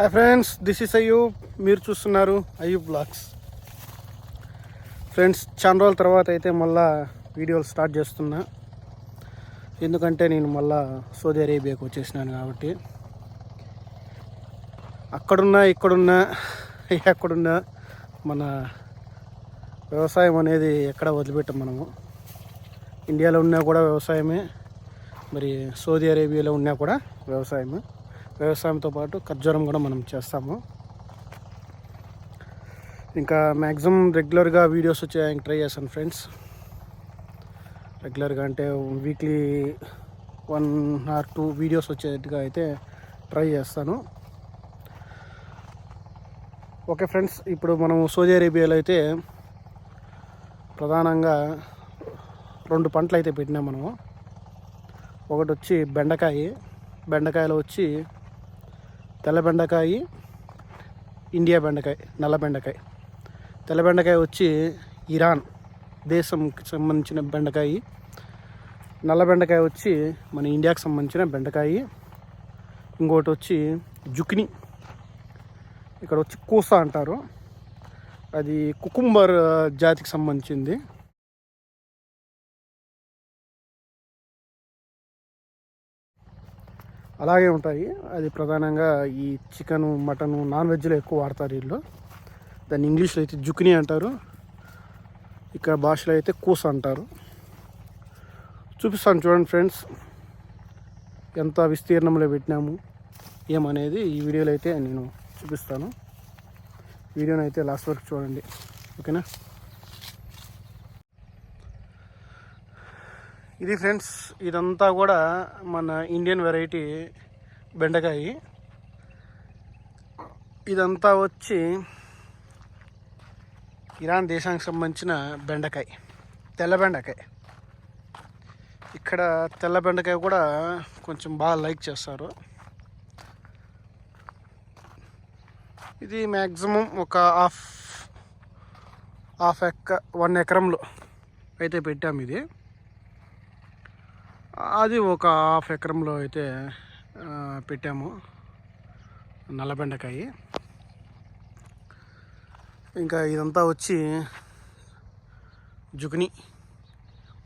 Hi friends this is Ayub మీరు చూస్తున్నారు Ayub blogs friends చాలా రోజుల తర్వాత అయితే మళ్ళా వీడియోలు స్టార్ట్ చేస్తున్నా. ఎందుకంటే నేను మళ్ళా సౌదీ అరేబియాకి వచ్చేసినాను కాబట్టి. అక్కడున్నా ఇక్కడున్నా ఎక్కడున్నా మన వ్యవసాయం అనేది ఎక్కడ వదిలిపెట్టాం మనము. ఇండియాలో ఉన్నా కూడా వ్యవసాయమే. మరి సౌదీ అరేబియాలో ఉన్నా కూడా వ్యవసాయమే. వ్యవసాయంతో పాటు ఖర్జూరం కూడా మనం చేస్తాము. ఇంకా మ్యాక్సిమం రెగ్యులర్గా వీడియోస్ వచ్చేయడానికి ట్రై చేస్తాను ఫ్రెండ్స్. రెగ్యులర్గా అంటే weekly one or two videos వచ్చేట్టుగా అయితే ట్రై చేస్తాను. ఓకే ఫ్రెండ్స్ ఇప్పుడు మనం సౌదీ అరేబియాలో అయితే ప్రధానంగా రెండు పంటలు అయితే పెట్టినాం మనము. ఒకటి వచ్చి బెండకాయ. బెండకాయలో వచ్చి తెల్ల బెండకాయ ఇండియా బెండకాయ నల్ల బెండకాయ. తెల్ల బెండకాయ వచ్చి ఇరాన్ దేశంకి సంబంధించిన బెండకాయ. నల్ల బెండకాయ వచ్చి మన ఇండియాకి సంబంధించిన బెండకాయ. ఇంకోటి వచ్చి జుకిని. ఇక్కడ వచ్చి కూస అంటారు. అది కుకుంబర్ జాతికి సంబంధించింది. అలాగే ఉంటాయి. అది ప్రధానంగా ఈ చికెన్ మటను నాన్ వెజ్లో ఎక్కువ వాడతారు వీళ్ళు. దాన్ని ఇంగ్లీష్లో అయితే జుకిని అంటారు. ఇక్కడ భాషలో అయితే కూస అంటారు. చూపిస్తాను చూడండి ఫ్రెండ్స్. ఎంత విస్తీర్ణంలో పెట్టినాము ఏమనేది ఈ వీడియోలో అయితే నేను చూపిస్తాను. వీడియోని అయితే లాస్ట్ వరకు చూడండి. ఓకేనా? ఇది ఫ్రెండ్స్ ఇదంతా కూడా మన ఇండియన్ వెరైటీ బెండకాయ. ఇదంతా వచ్చి ఇరాన్ దేశానికి సంబంధించిన బెండకాయ. తెల్ల బెండకాయ. ఇక్కడ తెల్ల బెండకాయ కూడా కొంచెం బాగా లైక్ చేస్తారు. ఇది మ్యాక్సిమం ఒక హాఫ్ హాఫ్ ఎక్క వన్ ఎకరంలో అయితే పెట్టాము ఇది. అది ఒక హాఫ్ ఎకరంలో అయితే పెట్టాము. నల్లబెండకాయ. ఇంకా ఇదంతా వచ్చి జుకిని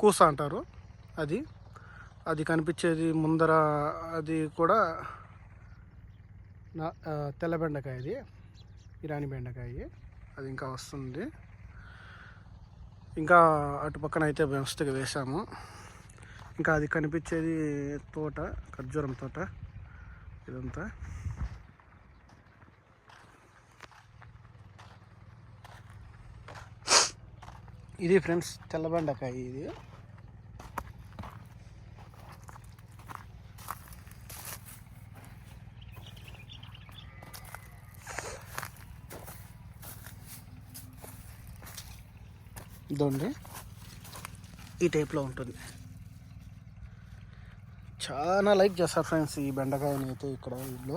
కూస అంటారు అది. అది కనిపించేది ముందర అది కూడా నా తెల్ల బెండకాయ అది ఇరానీ బెండకాయ అది ఇంకా వస్తుంది. ఇంకా అటు పక్కన అయితే వ్యవస్థగా వేసాము ఇంకా అది కనిపించేది తోట ఖర్జూరం తోట. ఇదంతా. ఇది ఫ్రెండ్స్ తెల్లబండకాయ ఇది. ఇదండి. ఈ టైప్లో ఉంటుంది. చాలా లైక్ చేస్తారు ఫ్రెండ్స్ ఈ బెండకాయని అయితే ఇక్కడ వీళ్ళు.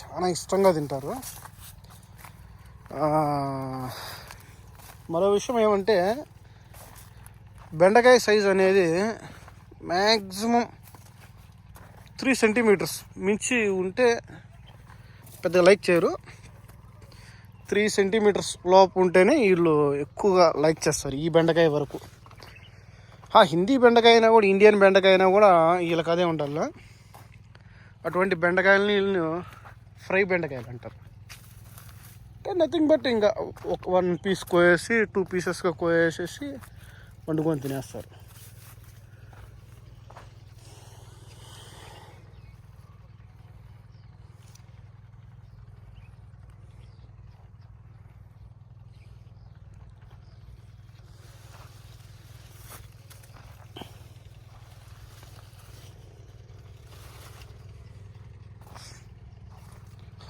చాలా ఇష్టంగా తింటారు. మరో విషయం ఏమంటే బెండకాయ సైజ్ అనేది మ్యాక్సిమం త్రీ సెంటీమీటర్స్. మించి ఉంటే పెద్దగా లైక్ చేయరు. త్రీ సెంటీమీటర్స్ లోపు ఉంటేనే వీళ్ళు ఎక్కువగా లైక్ చేస్తారు ఈ బెండకాయ వరకు. హిందీ బెండకాయ అయినా కూడా ఇండియన్ బెండకాయ అయినా కూడా వీళ్ళకి అదే ఉండాలి అటువంటి బెండకాయలని వీళ్ళు ఫ్రై బెండకాయలు అంటారు. నథింగ్ బట్ ఇంకా ఒక వన్ పీస్ కోసేసి టూ పీసెస్గా కోసేసి వండుకొని తినేస్తారు.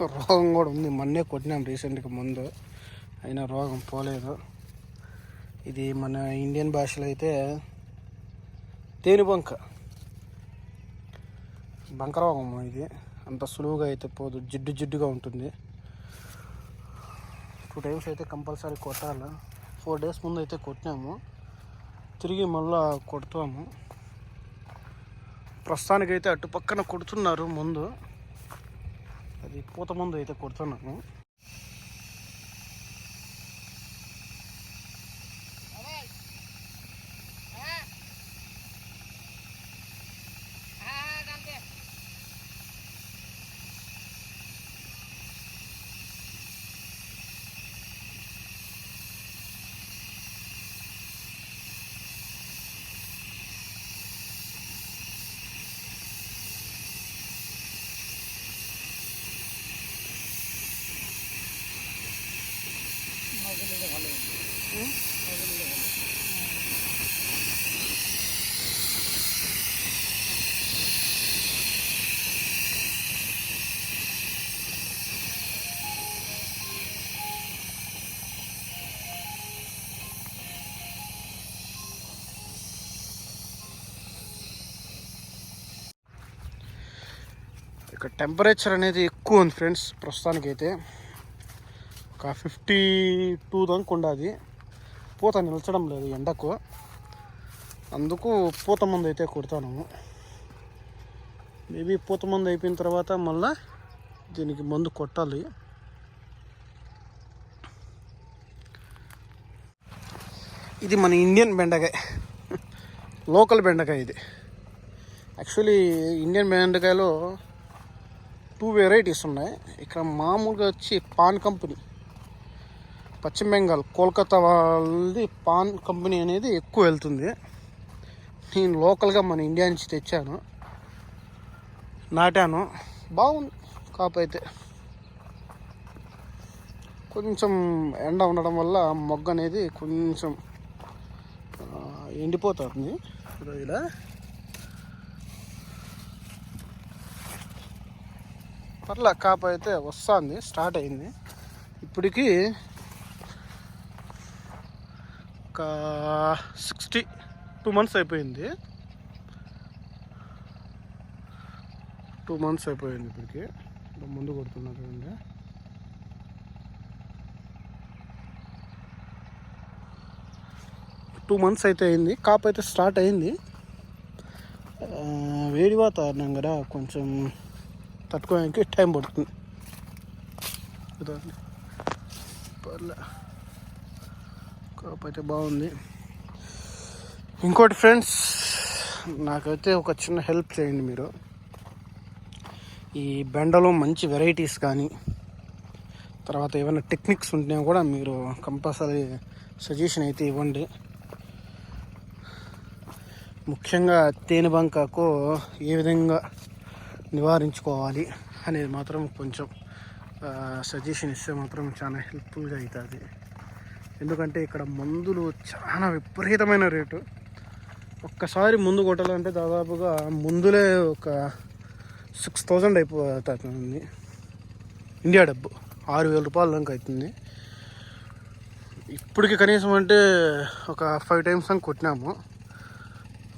రోగం కూడా ఉంది. మొన్నే కొట్టినాం రీసెంట్గా ముందు. అయినా రోగం పోలేదు. ఇది మన ఇండియన్ భాషలో అయితే తేనెబంక. బంక రోగం ఇది. అంత సులువుగా అయితే పోదు. జిడ్డు జిడ్డుగా ఉంటుంది. టూ టైమ్స్ అయితే కంపల్సరీ కొట్టాలి. ఫోర్ డేస్ ముందు అయితే కొట్టినాము. తిరిగి మళ్ళా కొడతాము. ప్రస్తుతానికైతే అటు పక్కన కొడుతున్నారు ముందు. అది పూత ముందు అయితే కొడుతున్నాను. ఇక్కడ టెంపరేచర్ అనేది ఎక్కువ ఉంది ఫ్రెండ్స్ ప్రస్తుతానికైతే. ఒక ఫిఫ్టీ టూ దాకా ఉండాది. పూత నిలచడం లేదు ఎండకు. అందుకు పూత మందు అయితే కొడతాను. మేబీ పూత మందు అయిపోయిన తర్వాత మళ్ళా దీనికి మందు కొట్టాలి. ఇది మన ఇండియన్ బెండకాయ. లోకల్ బెండకాయ ఇది. యాక్చువల్లీ ఇండియన్ బెండకాయలో టూ వెరైటీస్ ఉన్నాయి. ఇక్కడ మామూలుగా వచ్చి పాన్ కంపెనీ పశ్చిమ బెంగాల్ కోల్కతా వాళ్ళది పాన్ కంపెనీ అనేది ఎక్కువ వెళ్తుంది. నేను లోకల్గా మన ఇండియా నుంచి తెచ్చాను. నాటాను. బాగుంది కాపైతే కొంచెం ఎండ ఉండడం వల్ల మొగ్గ అనేది కొంచెం ఎండిపోతుంది. ఇలా. పర్లే కాపు అయితే వస్తుంది స్టార్ట్ అయింది. ఇప్పటికి ఒక సిక్స్టీ టూ మంత్స్ అయిపోయింది. టూ మంత్స్ అయిపోయింది ఇప్పటికి. ముందు కొడుతున్నారు చూడండి. టూ మంత్స్ అయితే అయింది. కాప్ అయితే స్టార్ట్ అయింది. వేడి వాతావరణం కదా కొంచెం తట్టుకోవడానికి టైం పడుతుంది. పర్లే. కాపు అయితే బాగుంది. ఇంకోటి ఫ్రెండ్స్ నాకైతే ఒక చిన్న హెల్ప్ చేయండి మీరు. ఈ బెండలో మంచి వెరైటీస్ కానీ తర్వాత ఏమైనా టెక్నిక్స్ ఉంటే కూడా మీరు కంపల్సరీ సజెషన్ అయితే ఇవ్వండి. ముఖ్యంగా తేనెబంకకు ఏ విధంగా నివారించుకోవాలి అనేది మాత్రం కొంచెం సజెషన్ ఇస్తే మాత్రం చాలా హెల్ప్ఫుల్గా అవుతుంది ఎందుకంటే ఇక్కడ మందులు చాలా విపరీతమైన రేటు. ఒక్కసారి ముందు కొట్టాలంటే దాదాపుగా ముందులే ఒక సిక్స్ థౌజండ్ అయిపోతుంది. ఇండియా డబ్బు ఆరు వేల రూపాయల దాకా అవుతుంది ఇప్పటికి కనీసం అంటే ఒక ఫైవ్ టైమ్స్ అని కొట్టినాము.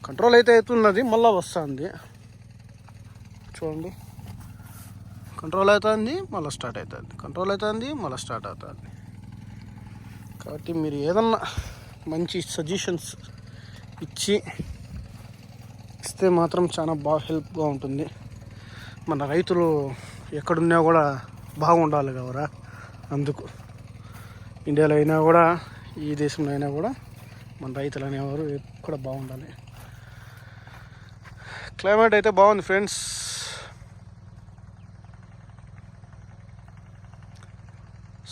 కంట్రోల్ అయితే అవుతున్నది మళ్ళీ వస్తుంది. చూడండి. కంట్రోల్ అవుతుంది మళ్ళీ స్టార్ట్ అవుతుంది. కంట్రోల్ అవుతుంది మళ్ళీ స్టార్ట్ అవుతుంది. కాబట్టి మీరు ఏదన్నా మంచి సజెషన్స్ ఇచ్చి ఇస్తే మాత్రం చాలా బాగా హెల్ప్గా ఉంటుంది. మన రైతులు ఎక్కడున్నా కూడా బాగుండాలి కదరా అందుకు. ఇండియాలో అయినా కూడా ఈ దేశంలో అయినా కూడా మన రైతులు అనేవారు ఎక్కడ బాగుండాలి. క్లైమేట్ అయితే బాగుంది ఫ్రెండ్స్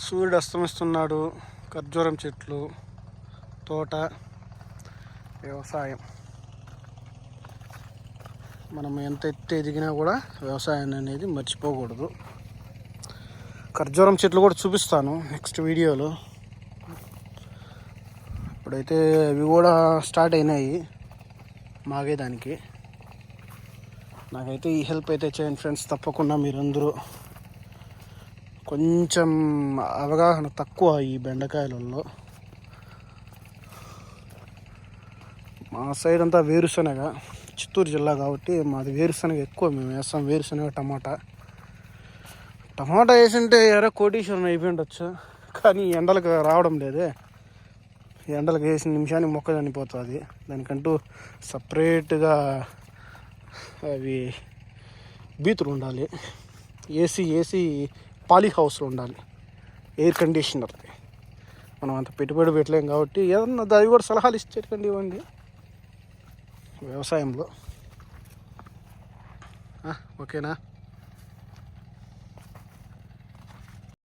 సూర్యుడు అస్తమిస్తున్నాడు. ఖర్జూరం చెట్లు తోట వ్యవసాయం. మనం ఎంత ఎత్తు ఎదిగినా కూడా వ్యవసాయం అనేది మర్చిపోకూడదు. ఖర్జూరం చెట్లు కూడా చూపిస్తాను నెక్స్ట్ వీడియోలో. ఇప్పుడైతే అవి కూడా స్టార్ట్ అయినాయి మాగేదానికి నాకైతే ఈ హెల్ప్ అయితే చేయండి ఫ్రెండ్స్ తప్పకుండా మీరందరూ. కొంచెం అవగాహన తక్కువ ఈ బెండకాయలలో. మా సైడ్ అంతా వేరుశనగ చిత్తూరు జిల్లా కాబట్టి మాది వేరుశనగ ఎక్కువ మేము వేస్తాం వేరుశనగ టమాటా. టమాటా వేసింటే ఎరా కోటీశ్వరం అయిపోయి ఉండొచ్చు కానీ ఎండలకు రావడం లేదే. ఈ ఎండలకు వేసిన నిమిషానికి మొక్క చనిపోతుంది. దానికంటూ సపరేట్గా అవి బీతులు ఉండాలి. ఏసీ ఏసీ పాలీ హౌస్లో ఉండాలి. Air conditioner. మనం అంత పెట్టుబడి పెట్టలేం కాబట్టి ఏదన్నా దాని కూడా సలహాలు ఇచ్చేటండి ఇవ్వండి. వ్యవసాయంలో. ఓకేనా?